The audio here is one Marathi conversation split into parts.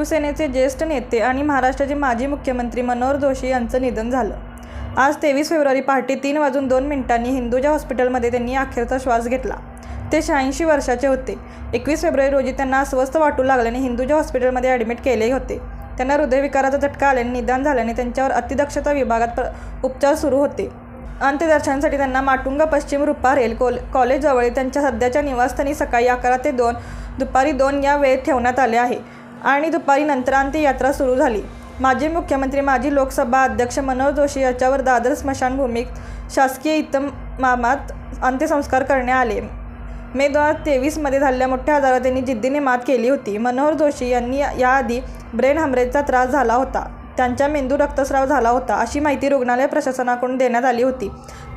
शिवसेनेचे ज्येष्ठ नेते आणि महाराष्ट्राचे माजी मुख्यमंत्री मनोहर जोशी यांचं निधन झालं. आज तेवीस फेब्रुवारी पहाटे तीन वाजून दोन मिनिटांनी हिंदुजा हॉस्पिटलमध्ये त्यांनी अखेरचा श्वास घेतला. ते शहाऐंशी वर्षाचे होते. एकवीस फेब्रुवारी रोजी त्यांना अस्वस्थ वाटू लागल्याने हिंदुजा हॉस्पिटलमध्ये ॲडमिट केले होते. त्यांना हृदयविकाराचा झटका आल्याने निदान झाल्याने त्यांच्यावर अतिदक्षता विभागात प्र उपचार सुरू होते. अंत्यदर्शनासाठी त्यांना माटुंगा पश्चिम रुपा रेल कॉल कॉलेजजवळ त्यांच्या सध्याच्या निवासस्थानी सकाळी अकरा ते दोन दुपारी दोन या वेळेत ठेवण्यात आले आहे. आणि दुपारी नंतर अंत्ययात्रा सुरू झाली. माजी मुख्यमंत्री माजी लोकसभा अध्यक्ष मनोहर जोशी याच्यावर दादर स्मशानभूमीत शासकीय इतमामात अंत्यसंस्कार करण्यात आले. मे दोन हजार तेवीसमध्ये झालेल्या मोठ्या आजारात त्यांनी जिद्दीने मात केली होती. मनोहर जोशी यांनी याआधी ब्रेन हॅमरेजचा त्रास झाला होता. त्यांच्या मेंदू रक्तस्राव झाला होता अशी माहिती रुग्णालय प्रशासनाकडून देण्यात आली होती.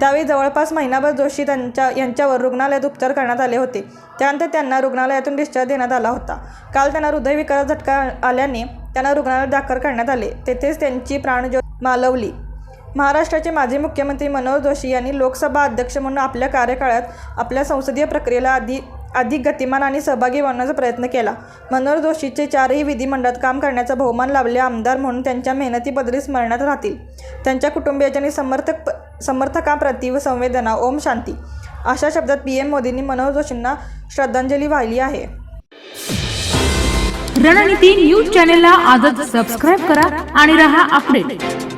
त्यावेळी जवळपास महिनाभर जोशी त्यांच्या यांच्यावर रुग्णालयात उपचार करण्यात आले होते. त्यानंतर त्यांना रुग्णालयातून डिस्चार्ज देण्यात आला होता. काल त्यांना हृदयविकारात झटका आल्याने त्यांना रुग्णालयात दाखल करण्यात आले. तेथेच त्यांची प्राणज्योत मालवली. महाराष्ट्राचे माजी मुख्यमंत्री मनोहर जोशी यांनी लोकसभा अध्यक्ष म्हणून आपल्या कार्यकाळात आपल्या संसदीय प्रक्रियेला आधी अधिक गतिमान आणि सहभागी बनवण्याचा प्रयत्न केला. मनोहर जोशीचे चारही विधिमंडळात काम करण्याचा बहुमान लाभले आमदार म्हणून त्यांच्या मेहनतीबद्दल स्मरणात राहतील. त्यांच्या कुटुंबियाच्या आणि समर्थक समर्थकांप्रती व संवेदना ओम शांती. अशा शब्दात पी एम मोदींनी मनोहर जोशींना श्रद्धांजली वाहिली आहे. रणनीती न्यूज चॅनेलला आजच सबस्क्राईब करा आणि रहा अपडेट